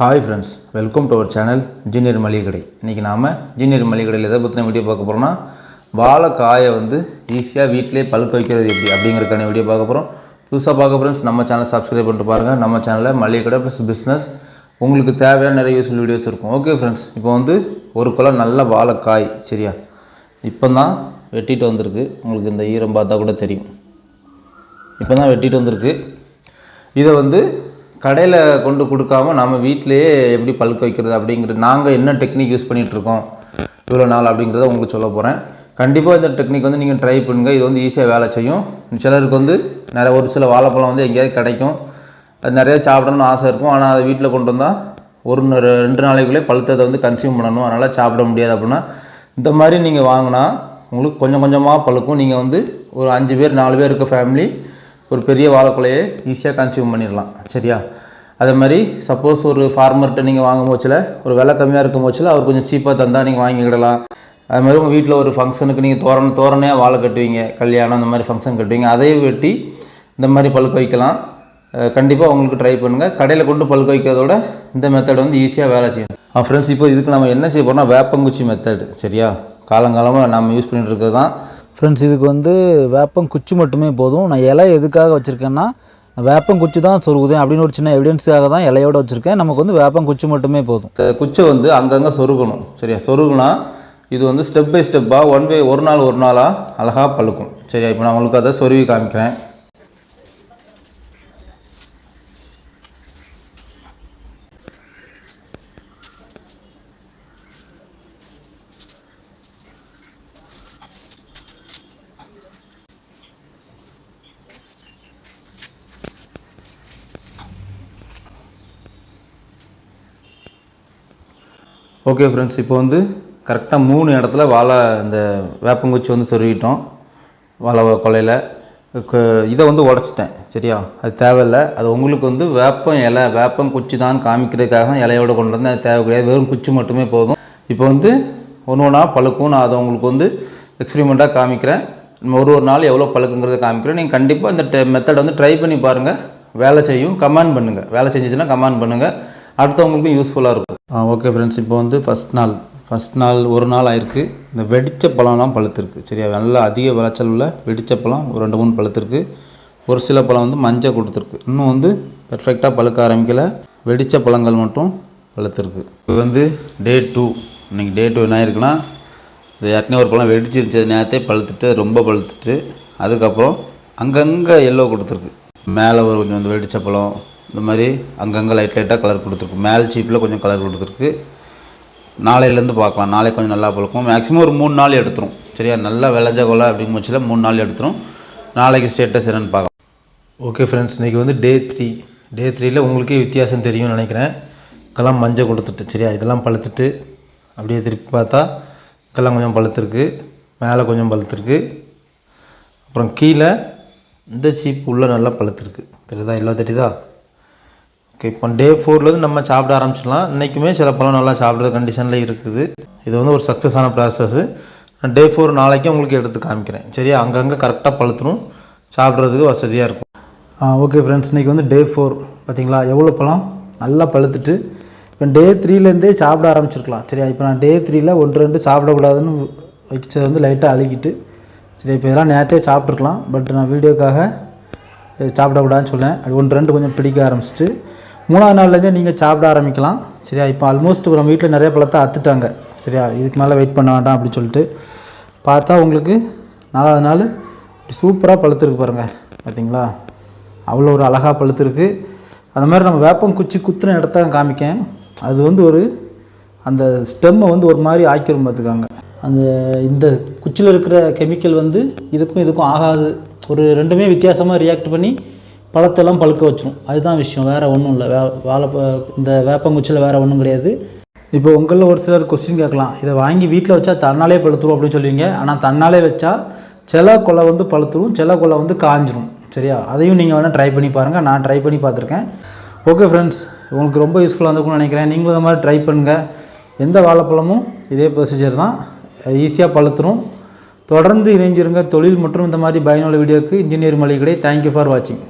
Hi friends welcome to our channel junior மளிகை கடை இன்றைக்கி நாம் ஜீனியர் மளிகை கடையில் எதை பற்றின வீடியோ பார்க்க போகிறோம்னா வாழைக்காயை வந்து ஈஸியாக வீட்டிலே பழுக்க வைக்கிறது எப்படி அப்படிங்கிறதுக்கான வீடியோ பார்க்க போகிறோம் புதுசாக பார்க்க ஃப்ரெண்ட்ஸ் நம்ம சேனல் சப்ஸ்கிரைப் பண்ணிட்டு பாருங்கள் நம்ம சேனலில் மளிகை கடை ப்ளஸ் பிஸ்னஸ் உங்களுக்கு தேவையான நிறைய யூஸ்ஃபுல் வீடியோஸ் இருக்கும். ஓகே ஃப்ரெண்ட்ஸ் இப்போ வந்து ஒரு குளம் நல்ல வாழைக்காய் சரியா? இப்போ தான் வெட்டிட்டு வந்திருக்கு. உங்களுக்கு இந்த ஈரம் பார்த்தா கூட தெரியும். இப்போ தான் வெட்டிட்டு வந்திருக்கு. இதை வந்து கடையில் கொண்டு கொடுக்காம நம்ம வீட்டிலேயே எப்படி பழுக்க வைக்கிறது அப்படிங்கிறது நாங்கள் என்ன டெக்னிக் யூஸ் பண்ணிகிட்ருக்கோம் இவ்வளோ நாள் அப்படிங்கிறத உங்களுக்கு சொல்ல போகிறேன் கண்டிப்பாக இந்த டெக்னிக் வந்து நீங்கள் ட்ரை பண்ணுங்கள் இது வந்து ஈஸியாக வேலை செய்யும். சிலருக்கு வந்து நிறைய ஒரு சில வாழைப்பழம் வந்து எங்கேயாவது கிடைக்கும். அது நிறைய சாப்பிடணும்னு ஆசை இருக்கும். ஆனால் அதை வீட்டில் கொண்டு வந்தால் ஒரு ரெண்டு நாளைக்குள்ளே பழுத்ததை வந்து கன்சியூம் பண்ணணும். அதனால் சாப்பிட முடியாது அப்படின்னா இந்த மாதிரி நீங்கள் வாங்கினா உங்களுக்கு கொஞ்சம் கொஞ்சமாக பழுக்கும். நீங்கள் வந்து ஒரு அஞ்சு பேர் நாலு பேர் இருக்க ஃபேமிலி ஒரு பெரிய வாழைக்குலையை ஈஸியாக கன்சியூம் பண்ணிடலாம். சரியா? அதே மாதிரி சப்போஸ் ஒரு ஃபார்மர்கிட்ட நீங்கள் வாங்கும் போச்சில் ஒரு விலை கம்மியாக இருக்கும் போச்சில் அவர் கொஞ்சம் சீப்பாக தந்தால் நீங்கள் வாங்கிக்கிடலாம். அது மாதிரி உங்கள் வீட்டில் ஒரு ஃபங்க்ஷனுக்கு நீங்கள் தோரண தோரணையாக வாழை கட்டுவீங்க கல்யாணம் அந்த மாதிரி ஃபங்க்ஷன் கட்டுவீங்க அதையும் வெட்டி இந்த மாதிரி பழுக்க வைக்கலாம். கண்டிப்பாக உங்களுக்கு ட்ரை பண்ணுங்கள் கடையில் கொண்டு பழுக்க வைக்கிறதோட இந்த மெத்தட் வந்து ஈஸியாக வேலை செய்யும். ஃப்ரெண்ட்ஸ் இப்போ இதுக்கு நம்ம என்ன செய்ய போகிறோம்னா வேப்பங்குச்சி மெத்தட் சரியா? காலங்காலமாக நம்ம யூஸ் பண்ணிட்டு இருக்கிறது தான். ஃப்ரெண்ட்ஸ் இதுக்கு வந்து வேப்பம் குச்சி மட்டுமே போதும். நான் இலை எதுக்காக வச்சுருக்கேன்னா வேப்பம் குச்சி தான் சொருகுதேன் அப்படின்னு ஒரு சின்ன எவிடன்ஸுக்காக தான் இலையோட வச்சுருக்கேன். நமக்கு வந்து வேப்பம் குச்சி மட்டுமே போதும். குச்சை வந்து அங்கங்கே சொருகணும். சரியா? சொருகுனா இது வந்து ஸ்டெப் பை ஸ்டெப்பாக ஒன் பை ஒரு நாள் ஒரு நாளாக அழகாக பழுக்கும். சரியா? இப்போ நான் உங்களுக்கு அதை சொருவி காமிக்கிறேன். ஓகே ஃப்ரெண்ட்ஸ் இப்போ வந்து கரெக்டாக மூணு இடத்துல வாழை இந்த வேப்பங்குச்சி வந்து சொருகிட்டோம். வாழை கொலையில். க- இதை வந்து உடச்சிட்டேன் சரியா? அது தேவையில்லை. அது உங்களுக்கு வந்து வேப்பம் இலை வேப்பம் குச்சி தான் காமிக்கிறதுக்காக இலையோடு கொண்டு வந்து அது தேவை கிடையாது வெறும் குச்சி மட்டுமே போதும். இப்போ வந்து ஒன்று ஒன்றா பழுக்கும். நான் அதை உங்களுக்கு வந்து எக்ஸ்பிரிமெண்ட்டாக காமிக்கிறேன். ஒரு ஒரு நாள் எவ்வளோ பழுக்குங்கிறத காமிக்கிறேன். நீங்கள் கண்டிப்பாக இந்த மெத்தடை வந்து ட்ரை பண்ணி பாருங்கள் வேலை செய்யும். கமெண்ட் பண்ணுங்கள் வேலை செஞ்சிச்சுன்னா கமெண்ட் பண்ணுங்கள் அடுத்தவங்களுக்கும் யூஸ்ஃபுல்லாக இருக்கும். ஓகே ஃப்ரெண்ட்ஸ் இப்போ வந்து ஃபஸ்ட் நாள். ஃபஸ்ட் நாள் ஒரு நாள் ஆயிருக்கு. இந்த வெடித்த பழம்லாம் பழுத்திருக்கு. சரியா? நல்லா அதிக விளைச்சல் உள்ள வெடித்த பழம் ஒரு ரெண்டு மூணு பழுத்திருக்கு. ஒரு சில பழம் வந்து மஞ்சள் கொடுத்துருக்கு. இன்னும் வந்து பெர்ஃபெக்டாக பழுக்க ஆரம்பிக்கல. வெடித்த பழங்கள் மட்டும் பழுத்திருக்கு. இது வந்து டே டூ இன்னைக்கு டே டூ என்ன ஆயிருக்குன்னா இது ஏற்கனவே ஒரு பழம் வெடிச்சிருச்சு நேரத்தே பழுத்துட்டு ரொம்ப பழுத்துட்டு அதுக்கப்புறம் அங்கங்கே எல்லோ கொடுத்துருக்கு. மேலே ஒரு கொஞ்சம் வந்து வெடித்த பழம் இந்த மாதிரி அங்கங்கே லைட் லைட்டாக கலர் கொடுத்துருக்கு. மேல் சீப்பில் கொஞ்சம் கலர் கொடுத்துருக்கு. நாளையிலேருந்து பார்க்கலாம். நாளைக்கு கொஞ்சம் நல்லா பழுக்கும். மேக்ஸிமம் ஒரு மூணு நாள் எடுத்துரும். சரியா? நல்லா விளைஞ்ச கொலை அப்படிங்கும் பட்சத்தில் மூணு நாள் எடுத்துரும். நாளைக்கு ஸ்டேட்டஸ் என்னென்னு பார்க்கலாம். ஓகே ஃப்ரெண்ட்ஸ் இன்றைக்கி வந்து டே த்ரீ டே த்ரீயில் உங்களுக்கே வித்தியாசம் தெரியும்னு நினைக்கிறேன். இதெல்லாம் மஞ்சள் கொடுத்துட்டு சரியா? இதெல்லாம் பழுத்துட்டு அப்படியே திருப்பி பார்த்தா இதெல்லாம் கொஞ்சம் பழுத்துருக்கு. மேலே கொஞ்சம் பழுத்துருக்கு. அப்புறம் கீழே இந்த சீப்பு உள்ளே நல்லா பழுத்துருக்கு. தெரியுதா? எல்லாம் தெரியுதா? ஓகே இப்போ டே ஃபோர்லேருந்து நம்ம சாப்பிட ஆரம்பிச்சிடலாம். இன்றைக்குமே சில பழம் நல்லா சாப்பிட்ற கண்டிஷனில் இருக்குது. இது வந்து ஒரு சக்ஸஸான ப்ராசஸ்ஸு டே ஃபோர் நாளைக்கு உங்களுக்கு எடுத்து காமிக்கிறேன். சரியா? அங்கங்கே கரெக்டாக பழுத்தணும் சாப்பிட்றதுக்கு வசதியாக இருக்கும். ஓகே ஃப்ரெண்ட்ஸ் இன்றைக்கி வந்து டே ஃபோர் பார்த்தீங்களா எவ்வளோ பழம்? நல்லா பழுத்துட்டு. இப்போ டே த்ரீலேருந்தே சாப்பிட ஆரம்பிச்சிருக்கலாம். சரியா? இப்போ நான் டே த்ரீல ஒன்று ரெண்டு சாப்பிடக்கூடாதுன்னு வச்சதை வந்து லைட்டாக அழுகிட்டு. சரி இப்போ இதெல்லாம் நேரத்தையே சாப்பிட்ருக்கலாம் பட் நான் வீடியோக்காக சாப்பிடக்கூடாதுன்னு சொன்னேன். அது ஒன்று ரெண்டு கொஞ்சம் பிடிக்க ஆரம்பிச்சிட்டு. மூணாவது நாள்லேருந்தே நீங்கள் சாப்பிட ஆரம்பிக்கலாம். சரியா? இப்போ ஆல்மோஸ்ட் நம்ம வீட்டில் நிறைய பழத்தை அத்துட்டாங்க சரியா? இதுக்கு மேலே வெயிட் பண்ண வேண்டாம் அப்படின்னு சொல்லிட்டு பார்த்தா உங்களுக்கு நாலாவது நாள் சூப்பராக பழுத்துருக்கு பாருங்கள் பார்த்தீங்களா அவ்வளோ ஒரு அழகாக பழுத்துருக்கு அந்த மாதிரி நம்ம வேப்பம் குச்சி குத்துன இடத்த காமிக்கேன். அது வந்து ஒரு அந்த ஸ்டெம்மை வந்து ஒரு மாதிரி ஆக்கிரும் பார்த்துக்காங்க அந்த இந்த குச்சியில் இருக்கிற கெமிக்கல் வந்து இதுக்கும் இதுக்கும் ஆகாது. ஒரு ரெண்டுமே வித்தியாசமாக ரியாக்ட் பண்ணி பழத்தெல்லாம் பழுக்க வச்சிரும். அதுதான் விஷயம். வேறு ஒன்றும் இல்லை. வே வாழை இந்த வேப்பங்குச்சியில் வேறு ஒன்றும் கிடையாது. இப்போ உங்களில் ஒரு சிலர் கொஸ்டின் கேட்கலாம். இதை வாங்கி வீட்டில் வச்சா தன்னாலே பழுத்துரும் அப்படின்னு சொல்லுவீங்க. ஆனால் தன்னாலே வச்சா சில கொலை வந்து பழுத்துரும் சில கொலை வந்து காஞ்சிரும். சரியா? அதையும் நீங்கள் வேணால் ட்ரை பண்ணி பாருங்கள் நான் ட்ரை பண்ணி பார்த்துருக்கேன். ஓகே ஃப்ரெண்ட்ஸ் உங்களுக்கு ரொம்ப யூஸ்ஃபுல்லாக இருந்திருக்கும்னு நினைக்கிறேன். நீங்களும் இந்த மாதிரி ட்ரை பண்ணுங்கள் எந்த வாழைப்பழமும் இதே ப்ரொசீஜர் தான். ஈஸியாக பழுத்துரும். தொடர்ந்து இணைஞ்சிருங்க. தொழில் மற்றும் இந்த மாதிரி பயனுள்ள வீடியோக்கு இன்ஜினியர் மளிகை கடை. தேங்க்யூ ஃபார் வாட்சிங்